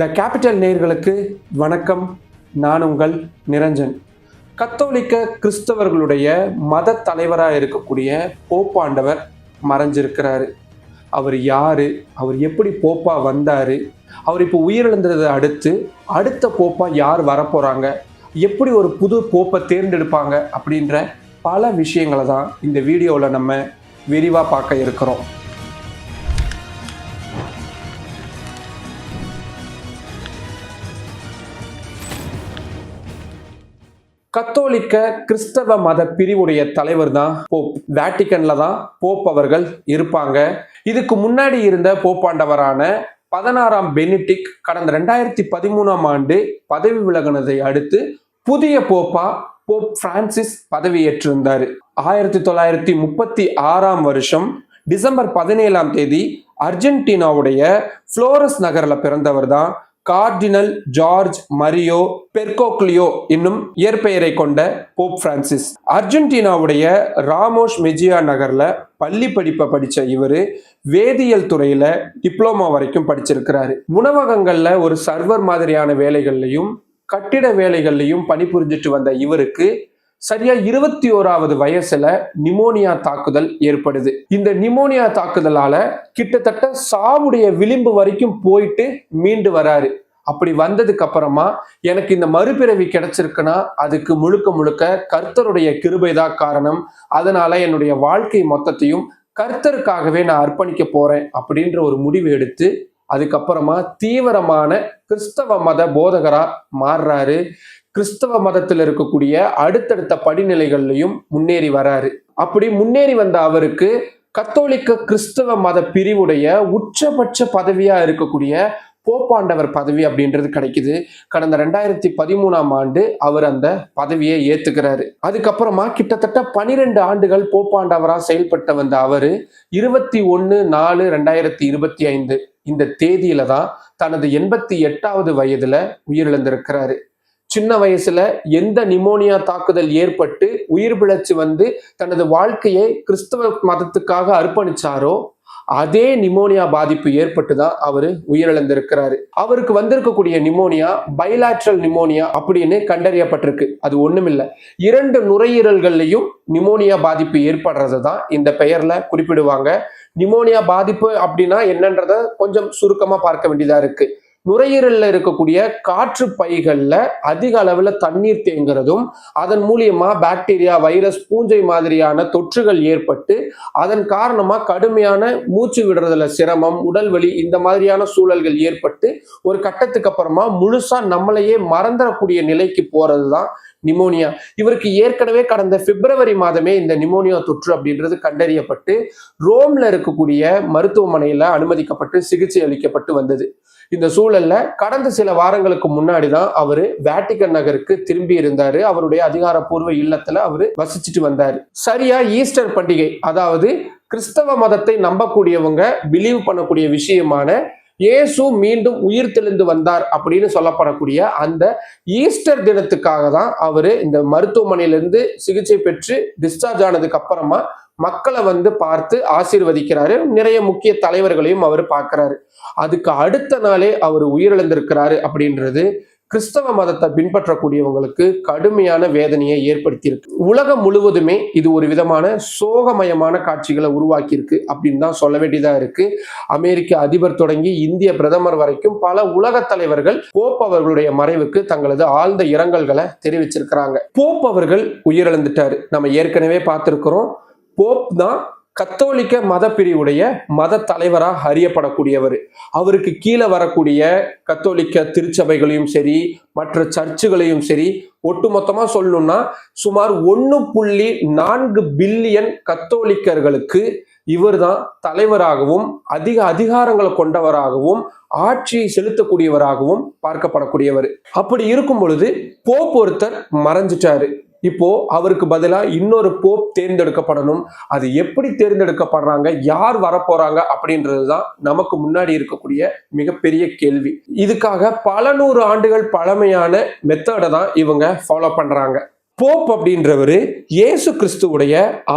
The capital நேர்களுக்கு வணக்கம். நான் உங்கள் நிரஞ்சன். கத்தோலிக்க கிறிஸ்தவர்களுடைய மத தலைவராக இருக்கக்கூடிய போப்பாண்டவர் மறைஞ்சிருக்கிறாரு. அவர் யாரு? அவர் எப்படி போப்பா வந்தாரு? அவர் இப்போ உயிரிழந்ததை அடுத்து அடுத்த போப்பா யார் வரப்போகிறாங்க எப்படி ஒரு புது போப்பை தேர்ந்தெடுப்பாங்க? அப்படின்ற பல விஷயங்களை தான் இந்த வீடியோவில் நம்ம விரிவாக பார்க்க இருக்கிறோம். கத்தோலிக்க கிறிஸ்தவ மத பிரிவுடைய தலைவர் தான் போப். வேட்டிக்கன்ல தான் போப் அவர்கள் இருப்பாங்க. இதுக்கு முன்னாடி இருந்த போப்பாண்டவரான பதினாறாம் பெனிடிக் கடந்த ரெண்டாயிரத்தி பதிமூணாம் ஆண்டு பதவி விலகினதை அடுத்து புதிய போப்பா போப் பிரான்சிஸ் பதவியேற்றிருந்தார். ஆயிரத்தி தொள்ளாயிரத்தி முப்பத்தி ஆறாம் வருஷம் டிசம்பர் பதினேழாம் தேதி அர்ஜென்டினாவுடைய புளோரஸ் நகரில் பிறந்தவர் தான் கார்டினல் ஜார்ஜ் மரியோ பெர்கோக்லியோ என்னும் இயற்பெயரை கொண்ட போப் பிரான்சிஸ். அர்ஜென்டினாவுடைய ராமோஷ் மெஜியா நகர்ல பள்ளி படிப்பை படிச்ச இவர் வேதியியல் துறையில டிப்ளமா வரைக்கும் படிச்சிருக்கிறாரு. உணவகங்கள்ல ஒரு சர்வர் மாதிரியான வேலைகள்லையும் கட்டிட வேலைகள்லையும் பணிபுரிஞ்சிட்டு வந்த இவருக்கு சரியா இருபத்தி ஓராவது வயசுல நிமோனியா தாக்குதல் ஏற்படுது. இந்த நிமோனியா தாக்குதலால கிட்டத்தட்ட சாவுடைய விளிம்பு வரைக்கும் போயிட்டு மீண்டு வராரு. அப்படி வந்ததுக்கு அப்புறமா எனக்கு இந்த மறுபிறவி கிடைச்சிருக்குன்னா அதுக்கு முழுக்க முழுக்க கர்த்தருடைய கிருபைதான் காரணம். அதனால என்னுடைய வாழ்க்கை மொத்தத்தையும் கர்த்தருக்காகவே நான் அர்ப்பணிக்க போறேன் அப்படின்ற ஒரு முடிவு எடுத்து அதுக்கப்புறமா தீவிரமான கிறிஸ்தவ மத போதகரா மாறுறாரு. கிறிஸ்தவ மதத்தில் இருக்கக்கூடிய அடுத்தடுத்த படிநிலைகள்லையும் முன்னேறி வராரு. அப்படி முன்னேறி வந்த அவருக்கு கத்தோலிக்க கிறிஸ்தவ மத பிரிவுடைய உச்சபட்ச பதவியா இருக்கக்கூடிய போப்பாண்டவர் பதவி அப்படின்றது கிடைக்குது. கடந்த ரெண்டாயிரத்தி பதிமூணாம் ஆண்டு அவர் அந்த பதவியை ஏத்துக்கிறாரு. அதுக்கப்புறமா கிட்டத்தட்ட பனிரெண்டு ஆண்டுகள் போப்பாண்டவரா செயல்பட்டு வந்த அவரு இருபத்தி ஒன்னு நாலு ரெண்டாயிரத்தி இருபத்தி ஐந்து இந்த தேதியில தான் தனது எண்பத்தி எட்டாவது வயதுல உயிரிழந்திருக்கிறாரு. சின்ன வயசுல எந்த நிமோனியா தாக்குதல் ஏற்பட்டு உயிர் பிழைச்சு வந்து தனது வாழ்க்கையை கிறிஸ்தவ மதத்துக்காக அர்ப்பணிச்சாரோ அதே நிமோனியா பாதிப்பு ஏற்பட்டு தான் அவர் உயிரிழந்திருக்கிறாரு. அவருக்கு வந்திருக்கக்கூடிய நிமோனியா பைலாட்ரல் நிமோனியா அப்படின்னு கண்டறியப்பட்டிருக்கு. அது ஒண்ணுமில்ல. இரண்டு நுரையீரல்கள்லையும் நிமோனியா பாதிப்பு ஏற்படுறது தான் இந்த பெயர்ல குறிப்பிடுவாங்க. நிமோனியா பாதிப்பு அப்படின்னா என்னன்றத கொஞ்சம் சுருக்கமா பார்க்க வேண்டியதா இருக்கு. நுரையீரல்ல இருக்கக்கூடிய காற்று பைகள்ல அதிக அளவுல தண்ணீர் தேங்குறதும் அதன் மூலியமா பாக்டீரியா வைரஸ் பூஞ்சை மாதிரியான தொற்றுகள் ஏற்பட்டு அதன் காரணமா கடுமையான மூச்சு விடுறதுல சிரமம் உடல் வலி இந்த மாதிரியான சூழல்கள் ஏற்பட்டு ஒரு கட்டத்துக்கு அப்புறமா முழுசா நம்மளையே மறந்துடக்கூடிய நிலைக்கு போறதுதான் நிமோனியா. இவருக்கு ஏற்கனவே கடந்த பிப்ரவரி மாதமே இந்த நிமோனியா தொற்று அப்படின்றது கண்டறியப்பட்டு ரோம்ல இருக்கக்கூடிய மருத்துவமனையில அனுமதிக்கப்பட்டு சிகிச்சை அளிக்கப்பட்டு வந்தது. இந்த சூழல்ல கடந்த சில வாரங்களுக்கு முன்னாடி தான் அவரு வேட்டிகன் நகருக்கு திரும்பி இருந்தாரு. அவருடைய அதிகாரப்பூர்வ இல்லத்துல அவரு வசிச்சுட்டு வந்தாரு. சரியா ஈஸ்டர் பண்டிகை அதாவது கிறிஸ்தவ மதத்தை நம்பக்கூடியவங்க பிலீவ் பண்ணக்கூடிய விஷயமான இயேசு மீண்டும் உயிர் தெளிந்து வந்தார் அப்படின்னு சொல்லப்படக்கூடிய அந்த ஈஸ்டர் தினத்துக்காக தான் அவரு இந்த மருத்துவமனையிலிருந்து சிகிச்சை பெற்று டிஸ்சார்ஜ் ஆனதுக்கு அப்புறமா மக்களை வந்து பார்த்து ஆசீர்வதிக்கிறாரு. நிறைய முக்கிய தலைவர்களையும் அவர் பார்க்கிறாரு. அதுக்கு அடுத்த நாளே அவர் உயிரிழந்திருக்கிறாரு அப்படின்றது கிறிஸ்தவ மதத்தை பின்பற்றக்கூடியவங்களுக்கு கடுமையான வேதனையை ஏற்படுத்தியிருக்கு. உலகம் முழுவதுமே இது ஒரு விதமான சோகமயமான காட்சிகளை உருவாக்கியிருக்கு அப்படின்னு தான் சொல்ல வேண்டியதா இருக்கு. அமெரிக்க அதிபர் தொடங்கி இந்திய பிரதமர் வரைக்கும் பல உலக தலைவர்கள் போப் அவர்களுடைய மறைவுக்கு தங்களது ஆழ்ந்த இரங்கல்களை தெரிவிச்சிருக்கிறாங்க. போப் அவர்கள் உயிரிழந்துட்டாரு. நம்ம ஏற்கனவே பார்த்திருக்கிறோம். போப் தான் கத்தோலிக்க மத பிரிவுடைய மத தலைவராக அறியப்படக்கூடியவர். அவருக்கு கீழே வரக்கூடிய கத்தோலிக்க திருச்சபைகளையும் சரி மற்ற சர்ச்சுகளையும் சரி ஒட்டுமொத்தமாக சொல்லணும்னா சுமார் ஒன்று புள்ளி நான்கு பில்லியன் கத்தோலிக்கர்களுக்கு இவர்தான் தலைவராகவும் அதிக அதிகாரங்களை கொண்டவராகவும் ஆட்சியை செலுத்தக்கூடியவராகவும் பார்க்கப்படக்கூடியவர். அப்படி இருக்கும் பொழுது போப் ஒருத்தர் மறைஞ்சிட்டாரு. இப்போ அவருக்கு பதிலாக இன்னொரு போப் தேர்ந்தெடுக்கப்படணும். அது எப்படி தேர்ந்தெடுக்கப்படுறாங்க யார் வரப்போறாங்க அப்படின்றது தான் நமக்கு முன்னாடி இருக்கக்கூடிய மிகப்பெரிய கேள்வி. இதுக்காக பல நூறு ஆண்டுகள் பழமையான மெத்தடை தான் இவங்க ஃபாலோ பண்றாங்க. போப் அப்படின்றவர் இயேசு கிறிஸ்துவுடைய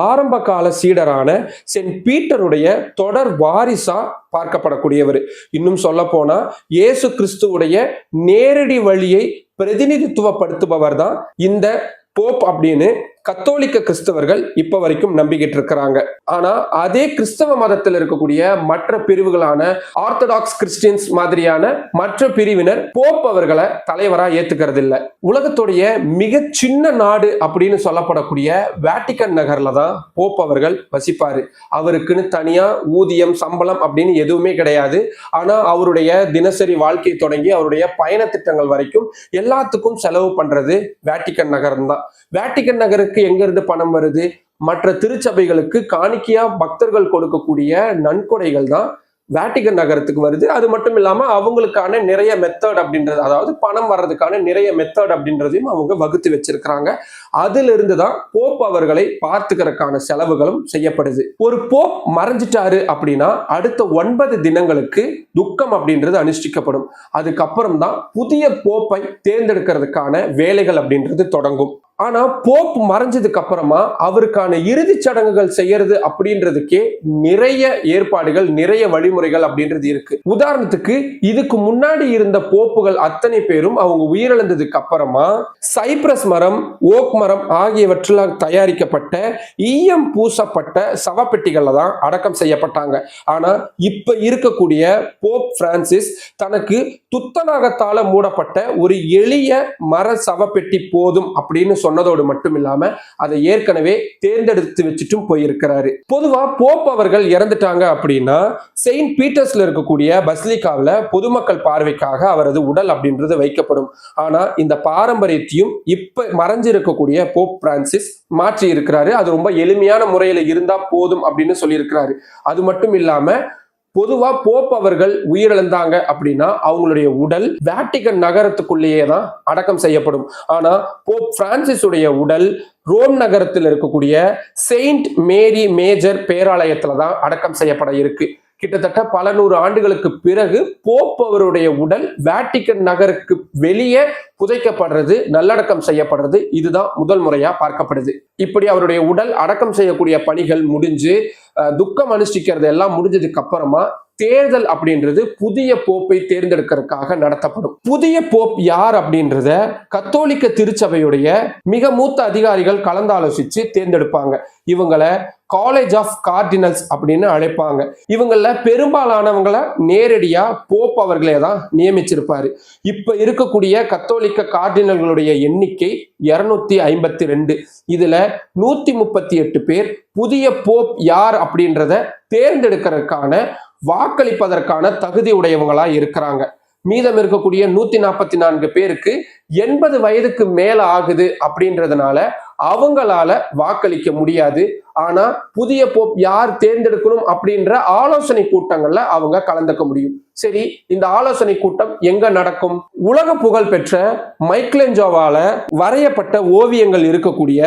ஆரம்ப கால சீடரான சென்ட் பீட்டருடைய தொடர் வாரிசா பார்க்கப்படக்கூடியவர். இன்னும் சொல்ல போனா இயேசு கிறிஸ்துவுடைய நேரடி வழியை பிரதிநிதித்துவப்படுத்துபவர் தான் இந்த போப் அப்படின்னு கத்தோலிக்க கிறிஸ்தவர்கள் இப்ப வரைக்கும் நம்பிக்கிட்டு இருக்கிறாங்க ஆனா அதே கிறிஸ்தவ மதத்தில் இருக்கக்கூடிய மற்ற பிரிவுகளான ஆர்த்தடாக்ஸ் கிறிஸ்டியன்ஸ் மாதிரியான மற்ற பிரிவினர் போப் அவர்களை தலைவரா ஏத்துக்கிறது இல்ல உலகத்துடைய மிக சின்ன நாடு அப்படின்னு சொல்லப்படக்கூடிய வேட்டிக்கன் நகர்ல தான் போப் அவர்கள் வசிப்பாரு. அவருக்குன்னு தனியா ஊதியம் சம்பளம் அப்படின்னு எதுவுமே கிடையாது. ஆனா அவருடைய தினசரி வாழ்க்கை தொடங்கி அவருடைய பயண திட்டங்கள் வரைக்கும் எல்லாத்துக்கும் செலவு பண்றது வேட்டிக்கன் நகரம் தான் வேட்டிக்கன் நகருக்கு எங்க எங்கிருந்து பணம் வருது? மற்ற திருச்சபைகளுக்கு காணிக்கையா பக்தர்கள் கொடுக்கக்கூடிய நன்கொடைகள் தான் வேட்டிகன் நகரத்துக்கு வருது. அது மட்டும் இல்லாம அவங்களுக்கான நிறைய மெத்தட் அப்படின்றது அதாவது பணம் வர்றதுக்கான நிறைய மெத்தட் அப்படின்றதையும் அவங்க வகுத்து வச்சிருக்கிறாங்க. அதுல இருந்து தான் போப் அவர்களை பார்த்துக்கிறதுக்கான செலவுகளும் செய்யப்படுது. ஒரு போப் மறைஞ்சிட்டாரு அப்படின்னா அடுத்த ஒன்பது தினங்களுக்கு துக்கம் அப்படின்றது அனுஷ்டிக்கப்படும். அதுக்கப்புறம் தான் புதிய போப்பை தேர்ந்தெடுக்கிறதுக்கான வேலைகள் அப்படின்றது தொடங்கும். ஆனா போப் மறைஞ்சதுக்கு அப்புறமா அவருக்கான இறுதிச் சடங்குகள் செய்யறது அப்படின்றதுக்கே நிறைய ஏற்பாடுகள் நிறைய வழிமுறைகள் அப்படின்றது இருக்கு. உதாரணத்துக்கு இதுக்கு முன்னாடி இருந்த போப்புகள் அத்தனை பேரும் அவங்க உயிரிழந்ததுக்கு அப்புறமா சைப்ரஸ் மரம் ஓக் மரம் ஆகியவற்றில் தயாரிக்கப்பட்ட ஈயம் பூசப்பட்ட சவப்பெட்டிகள்ல தான் அடக்கம் செய்யப்பட்டாங்க. ஆனா இப்ப இருக்கக்கூடிய போப் பிரான்சிஸ் தனக்கு துத்தநாகத்தால மூடப்பட்ட ஒரு எளிய மர சவப்பெட்டி போதும் அப்படின்னு சொன்னதோடு மட்டும் இல்லாம அதை ஏற்கனவே தேர்ந்தெடுத்து வச்சுட்டும் போயிருக்கிறாரு. பொதுவா போப் அவர்கள் இறந்துட்டாங்க அப்படின்னா செயின்ட் பீட்டர்ஸ்ல இருக்கக்கூடிய பஸ்லிகாவில் பொதுமக்கள் பார்வைக்காக அவரது உடல் அப்படின்றது வைக்கப்படும். ஆனா இந்த பாரம்பரியத்தையும் இப்ப மறைஞ்சிருக்கக்கூடிய போப் பிரான்சிஸ் மாற்றி இருக்கிறாரு அது ரொம்ப எளிமையான முறையில இருந்தா போதும் அப்படின்னு சொல்லியிருக்கிறாரு. அது மட்டும் இல்லாம பொதுவா போப் அவர்கள் உயிரிழந்தாங்க அப்படின்னா அவங்களுடைய உடல் வேட்டிகன் நகரத்துக்குள்ளேயே தான் அடக்கம் செய்யப்படும். ஆனா போப் பிரான்சிஸ் உடைய உடல் ரோம் நகரத்தில் இருக்கக்கூடிய செயின்ட் மேரி மேஜர் பேராலயத்துல தான் அடக்கம் செய்யப்பட இருக்கு. கிட்டத்தட்ட பல நூறு ஆண்டுகளுக்கு பிறகு போப் அவருடைய உடல் வேட்டிக்கன் நகருக்கு வெளியே புதைக்கப்படுறது நல்லடக்கம் செய்யப்படுறது. இதுதான் முதல் முறையா பார்க்கப்படுது. இப்படி அவருடைய உடல் அடக்கம் செய்யக்கூடிய பணிகள் முடிஞ்சு துக்கம் அனுஷ்டிக்கிறது எல்லாம் முடிஞ்சதுக்கு அப்புறமா தேர்தல் அப்படின்றது புதிய போப்பை தேர்ந்தெடுக்கிறதுக்காக நடத்தப்படும். புதிய போப் யார் அப்படின்றத கத்தோலிக்க திருச்சபையுடைய மிக மூத்த அதிகாரிகள் கலந்தாலோசிச்சு தேர்ந்தெடுப்பாங்க. இவங்களை காலேஜ் ஆஃப் கார்டினல்ஸ் அப்படின்னு அழைப்பாங்க. இவங்களில் பெரும்பாலானவங்கள நேரடியாக போப் அவர்களே தான் நியமிச்சிருப்பாரு. இப்போ இருக்கக்கூடிய கத்தோலிக்க கார்டினல்களுடைய எண்ணிக்கை இரநூத்தி ஐம்பத்தி ரெண்டு. இதில் நூற்றி முப்பத்தி எட்டு பேர் புதிய போப் யார் அப்படின்றத தேர்ந்தெடுக்கிறதுக்கான வாக்களிப்பதற்கான தகுதி உடையவங்களா இருக்கிறாங்க. மீதம் இருக்கக்கூடிய நூத்தி நாற்பத்தி நான்கு பேருக்கு எண்பது வயதுக்கு மேல ஆகுது அப்படின்றதுனால அவங்களால வாக்களிக்க முடியாது. ஆனா புதிய போப் யார் தேர்ந்தெடுக்கணும் அப்படின்ற ஆலோசனை கூட்டங்கள்ல அவங்க கலந்துக்க முடியும். சரி இந்த ஆலோசனை கூட்டம் எங்க நடக்கும்? உலக புகழ் பெற்ற மைக்லெஞ்சோவால வரையப்பட்ட ஓவியங்கள் இருக்கக்கூடிய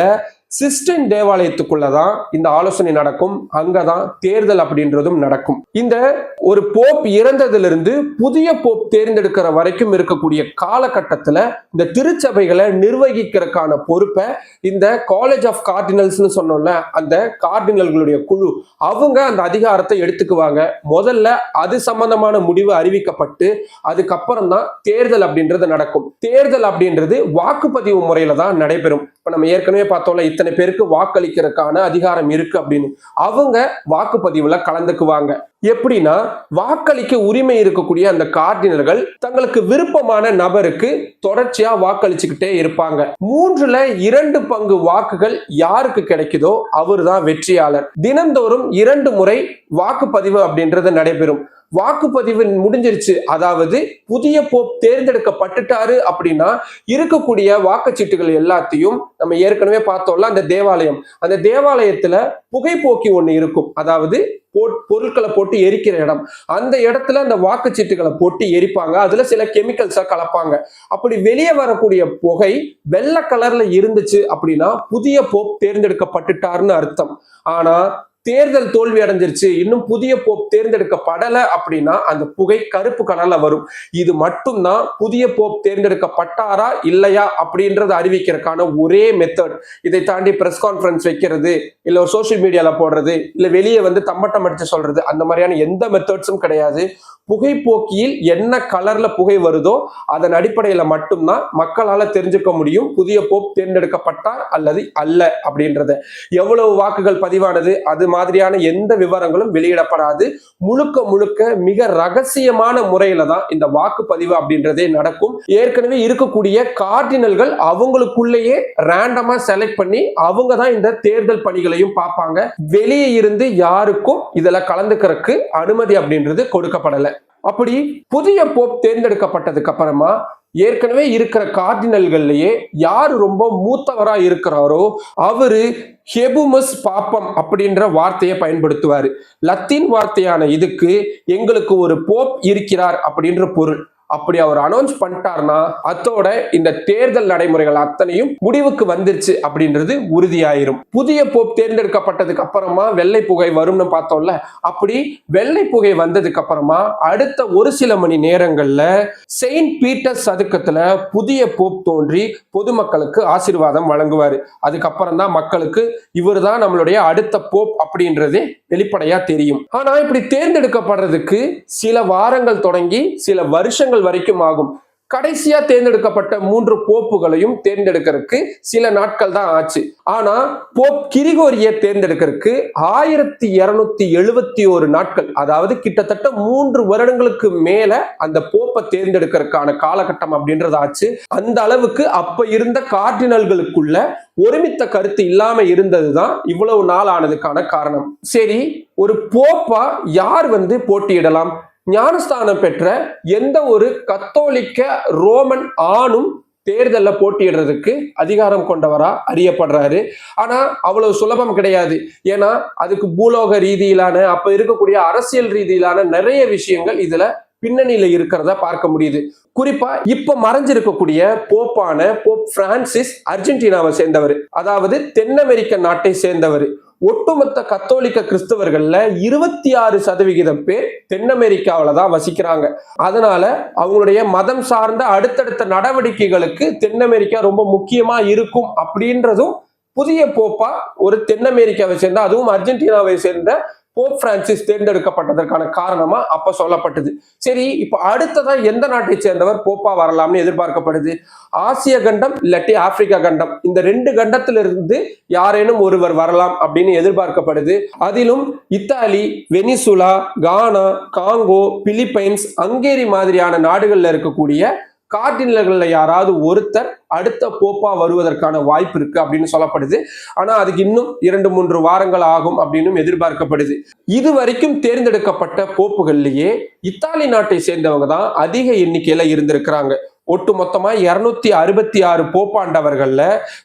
சிஸ்டன் தேவாலயத்துக்குள்ளதான் இந்த ஆலோசனை நடக்கும். அங்கதான் தேர்தல் அப்படின்றதும் நடக்கும். இந்த ஒரு போப் இறந்ததிலிருந்து புதிய போப் தேர்ந்தெடுக்கிற வரைக்கும் இருக்கக்கூடிய காலகட்டத்துல இந்த திருச்சபைகளை நிர்வகிக்கிறதுக்கான பொறுப்பை இந்த காலேஜ் ஆஃப் கார்டினல்ஸ்னு சொன்னோம்ல அந்த கார்டினல்களுடைய குழு அவங்க அந்த அதிகாரத்தை எடுத்துக்குவாங்க. முதல்ல அது சம்பந்தமான முடிவு அறிவிக்கப்பட்டு அதுக்கப்புறம் தான் தேர்தல் அப்படின்றது நடக்கும். தேர்தல் அப்படின்றது வாக்குப்பதிவு முறையில தான் நடைபெறும். இப்போ நம்ம ஏற்கனவே பார்த்தோம்ல இத்தனை பேருக்கு வாக்களிக்கிறதுக்கான அதிகாரம் இருக்கு அப்படின்னு. அவங்க வாக்குப்பதிவுல கலந்துக்குவாங்க. எப்படின்னா வாக்களிக்க உரிமை இருக்கக்கூடிய அந்த கார்டினர்கள் தங்களுக்கு விருப்பமான நபருக்கு தொடர்ச்சியா வாக்களிச்சுக்கிட்டே இருப்பாங்க. மூன்றுல இரண்டு பங்கு வாக்குகள் யாருக்கு கிடைக்குதோ அவர்தான் வெற்றியாளர். தினந்தோறும் இரண்டு முறை வாக்குப்பதிவு அப்படின்றது நடைபெறும். வாக்குப்பதிவு முடிஞ்சிருச்சு. அதாவது புதிய போப் தேர்ந்தெடுக்கப்பட்டுட்டாரு அப்படின்னா இருக்கக்கூடிய வாக்குச்சீட்டுகள் எல்லாத்தையும் நம்ம ஏற்கனவே பார்த்தோம்ல அந்த தேவாலயம். அந்த தேவாலயத்துல புகைப்போக்கி ஒண்ணு இருக்கும். அதாவது பொருட்களை போட்டு எரிக்கிற இடம். அந்த இடத்துல அந்த வாக்குச்சீட்டுகளை போட்டு எரிப்பாங்க. அதுல சில கெமிக்கல்ஸா கலப்பாங்க. அப்படி வெளியே வரக்கூடிய புகை வெள்ளை கலர்ல இருந்துச்சு அப்படின்னா புதிய போப் தேர்ந்தெடுக்கப்பட்டுட்டாருன்னு அர்த்தம். ஆனா தேர்தல் தோல்வி அடைஞ்சிருச்சு. இன்னும் புதிய போப் தேர்ந்தெடுக்கப்படலை அப்படின்னா அந்த புகை கருப்பு கலர்ல வரும். இது மட்டும்தான் புதிய போப் தேர்ந்தெடுக்கப்பட்டாரா இல்லையா அப்படின்றத அறிவிக்கிறதுக்கான ஒரே மெத்தட் இதை தாண்டி பிரஸ் கான்ஃபரன்ஸ் வைக்கிறது இல்லை ஒரு சோஷியல் மீடியால போடுறது இல்லை வெளியே வந்து தம்பட்டம் அடிச்சு சொல்றது அந்த மாதிரியான எந்த மெத்தட்ஸும் கிடையாது. புகைப்போக்கியில் என்ன கலர்ல புகை வருதோ அதன் அடிப்படையில மட்டும்தான் மக்களால தெரிஞ்சுக்க முடியும் புதிய போப் தேர்ந்தெடுக்கப்பட்டார் அல்லது அல்ல அப்படின்றத. எவ்வளவு வாக்குகள் பதிவானது அது மாதிரியான எந்த விவரங்களும் வெளியிடப்படாது. முழுக்க முழுக்க மிக ரகசியமான முறையில தான் இந்த வாக்குப்பதிவு அப்படின்றதே நடக்கும். ஏற்கனவே இருக்கக்கூடிய கார்டினல்கள் அவங்களுக்குள்ளேயே ரேண்டமா செலக்ட் பண்ணி அவங்க தான் இந்த தேர்தல் பணிகளையும் பார்ப்பாங்க. வெளியே இருந்து யாருக்கும் இதுல கலந்துக்கிறதுக்கு அனுமதி அப்படின்றது கொடுக்கப்படல. அப்படி புதிய போப் தேர்ந்தெடுக்கப்பட்டதுக்கு அப்புறமா ஏற்கனவே இருக்கிற கார்டினல்கள்லயே யார் ரொம்ப மூத்தவரா இருக்கிறாரோ அவரு ஹெபுமஸ் பாப்பம் அப்படின்ற வார்த்தையை பயன்படுத்துவாரு. லத்தீன் வார்த்தையான இதுக்கு எங்களுக்கு ஒரு போப் இருக்கிறார் அப்படின்ற பொருள். அப்படி அவர் அனௌன்ஸ் பண்ணிட்டார்னா அத்தோட இந்த தேர்தல் நடைமுறைகள் அத்தனையும் முடிவுக்கு வந்துருச்சு அப்படின்றது உறுதியாயிரும். புதிய போப் தேர்ந்தெடுக்கப்பட்டதுக்கு அப்புறமா வெள்ளை புகை வரும்னு பார்த்தோம்ல அப்படி வெள்ளை புகை வந்ததுக்கு அப்புறமா அடுத்த ஒரு சில மணி நேரங்கள்ல செயின்ட் பீட்டர் சதுக்கத்துல புதிய போப் தோன்றி பொதுமக்களுக்கு ஆசீர்வாதம் வழங்குவாரு. அதுக்கப்புறம் தான் மக்களுக்கு இவர் தான் நம்மளுடைய அடுத்த போப் அப்படின்றதே வெளிப்படையா தெரியும். ஆனா இப்படி தேர்ந்தெடுக்கப்படுறதுக்கு சில வாரங்கள் தொடங்கி சில வருஷங்கள் வரைக்கும் ஆகும். கடைசியா தேர்ந்தெடுக்கப்பட்ட மூன்று போப்புகளையும் தேர்ந்தெடுக்கிறதுக்கு சில நாட்கள் தான் ஆச்சு. ஆனா போப் கிரிகோரிய தேர்ந்தெடுக்கிறதுக்கு ஆயிரத்தி இருநூத்தி எழுபத்தி ஒரு நாட்கள் அதாவது கிட்டத்தட்ட மூன்று வருடங்களுக்கு மேல அந்த போப்பை தேர்ந்தெடுக்கிறதுக்கான காலகட்டம் அப்படின்றது ஆச்சு. அந்த அளவுக்கு அப்ப இருந்த கார்டினல்களுக்குள்ள ஒருமித்த கருத்து இல்லாம இருந்ததுதான் இவ்வளவு நாள் ஆனதுக்கான காரணம். சரி ஒரு போப்பா யார் வந்து போட்டியிடலாம்? ஞானஸ்தானம் பெற்ற எந்த ஒரு கத்தோலிக்க ரோமன் ஆணும் தேர்தலில் போட்டியிடுறதுக்கு அதிகாரம் கொண்டவரா அறியப்படுறாரு. ஆனா அவ்வளவு சுலபம் கிடையாது. ஏன்னா அதுக்கு பூலோக ரீதியிலான அப்ப இருக்கக்கூடிய அரசியல் ரீதியிலான நிறைய விஷயங்கள் இதுல பின்னணியில இருக்கிறத பார்க்க முடியுது. குறிப்பா இப்ப மறைஞ்சிருக்கக்கூடிய போப்பான போப் பிரான்சிஸ் அர்ஜென்டினாவை சேர்ந்தவர். அதாவது தென் அமெரிக்க நாட்டை சேர்ந்தவர். ஒட்டுமொத்த கத்தோலிக்க கிறிஸ்தவர்கள்ல இருபத்தி ஆறு சதவிகிதம் பேர் தென் அமெரிக்காவில தான் வசிக்கிறாங்க. அதனால அவங்களுடைய மதம் சார்ந்த அடுத்தடுத்த நடவடிக்கைகளுக்கு தென் அமெரிக்கா ரொம்ப முக்கியமா இருக்கும் அப்படின்றதும் புதிய போப்பா ஒரு தென் அமெரிக்காவை சேர்ந்த அதுவும் அர்ஜென்டினாவை சேர்ந்த போப் பிரான்சிஸ் தேர்ந்தெடுக்கப்பட்டதற்கான காரணமா அப்ப சொல்லப்பட்டது. சரி இப்ப அடுத்ததான் எந்த நாட்டை சேர்ந்தவர் போப்பா வரலாம்னு எதிர்பார்க்கப்படுது? ஆசிய கண்டம் இல்லாட்டி ஆப்பிரிக்கா கண்டம்? இந்த ரெண்டு கண்டத்திலிருந்து யாரேனும் ஒருவர் வரலாம் அப்படின்னு எதிர்பார்க்கப்படுது. அதிலும் Italy Venezuela Ghana Congo Philippines Hungary மாதிரியான நாடுகள்ல இருக்கக்கூடிய கார்டினல்களில் யாராவது ஒருத்தர் அடுத்த போப்பா வருவதற்கான வாய்ப்பு இருக்கு அப்படின்னு சொல்லப்படுது. ஆனா அதுக்கு இன்னும் இரண்டு மூன்று வாரங்கள் ஆகும் அப்படின்னு எதிர்பார்க்கப்படுது. இது வரைக்கும் தேர்ந்தெடுக்கப்பட்ட போப்புகள்லயே இத்தாலி நாட்டை சேர்ந்தவங்க தான் அதிக எண்ணிக்கையில இருந்திருக்கிறாங்க. ஒட்டு மொத்தமா இருநூத்தி அறுபத்தி ஆறு போப்பாண்டவர்கள்ல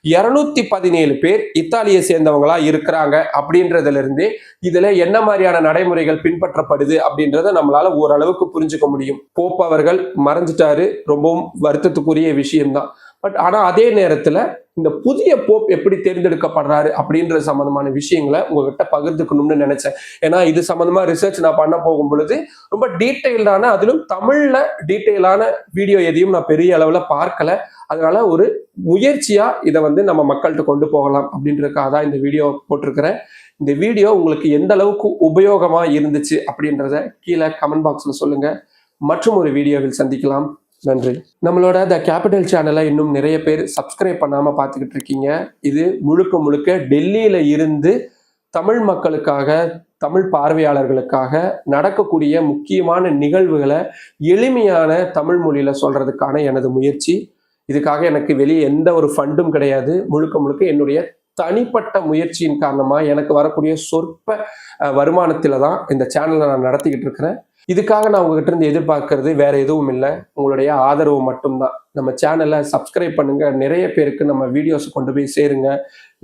இருநூத்தி பதினேழு பேர் இத்தாலியை சேர்ந்தவங்களா இருக்கிறாங்க அப்படின்றதுல இருந்து இதுல என்ன மாதிரியான நடைமுறைகள் பின்பற்றப்படுது அப்படின்றத நம்மளால ஓரளவுக்கு புரிஞ்சுக்க முடியும். போப் அவர்கள் மறைஞ்சிட்டாரு ரொம்பவும் வருத்தத்துக்குரிய விஷயம்தான். பட் ஆனா அதே நேரத்துல இந்த புதிய போப் எப்படி தேர்ந்தெடுக்கப்படுறாரு அப்படின்ற சம்பந்தமான விஷயங்களை உங்ககிட்ட பகிர்ந்துக்கணும்னு நினைச்சேன். ஏன்னா இது சம்பந்தமா ரிசர்ச் நான் பண்ண போகும் பொழுது ரொம்ப டீட்டெயில்டான அதிலும் தமிழ்ல டீட்டெயிலான வீடியோ எதையும் நான் பெரிய அளவுல பார்க்கல. அதனால ஒரு முயற்சியா இதை வந்து நம்ம மக்கள்கிட்ட கொண்டு போகலாம் அப்படின்றதுக்காக தான் இந்த வீடியோ போட்டிருக்கிறேன். இந்த வீடியோ உங்களுக்கு எந்த அளவுக்கு உபயோகமா இருந்துச்சு அப்படின்றத கீழே கமெண்ட் பாக்ஸ்ல சொல்லுங்க. மற்றும் ஒரு வீடியோவில் சந்திக்கலாம். நன்றி. நம்மளோட த கேபிட்டல் சேனலை இன்னும் நிறைய பேர் சப்ஸ்கிரைப் பண்ணாமல் பார்த்துக்கிட்டு இருக்கீங்க. இது முழுக்க முழுக்க டெல்லியில் இருந்து தமிழ் மக்களுக்காக தமிழ் பார்வையாளர்களுக்காக நடக்கக்கூடிய முக்கியமான நிகழ்வுகளை எளிமையான தமிழ் மொழியில் சொல்கிறதுக்கான எனது முயற்சி. இதுக்காக எனக்கு வெளியே எந்த ஒரு ஃபண்டும் கிடையாது. முழுக்க முழுக்க என்னுடைய தனிப்பட்ட முயற்சியின் காரணமாக எனக்கு வரக்கூடிய சொற்ப வருமானத்தில் தான் இந்த சேனலை நான் நடத்திக்கிட்டு இருக்கிறேன். இதுக்காக நான் உங்ககிட்ட இருந்து எதிர்பார்க்கறது வேற எதுவும் இல்லை. உங்களுடைய ஆதரவு மட்டும்தான். நம்ம சேனலை சப்ஸ்கிரைப் பண்ணுங்க. நிறைய பேருக்கு நம்ம வீடியோஸ் கொண்டு போய் சேருங்க.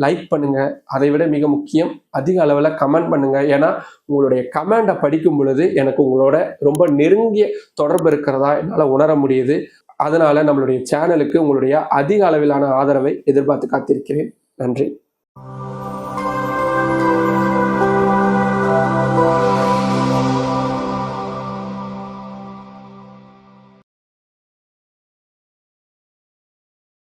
லைக் பண்ணுங்க. அதை விட மிக முக்கியம் அதிக அளவில் கமெண்ட் பண்ணுங்க. ஏன்னா உங்களுடைய கமெண்டை படிக்கும் பொழுது எனக்கு உங்களோட ரொம்ப நெருங்கிய தொடர்பு இருக்கிறதா என்னால் உணர முடியுது. அதனால நம்மளுடைய சேனலுக்கு உங்களுடைய அதிக அளவிலான ஆதரவை எதிர்பார்த்து காத்திருக்கிறேன். நன்றி.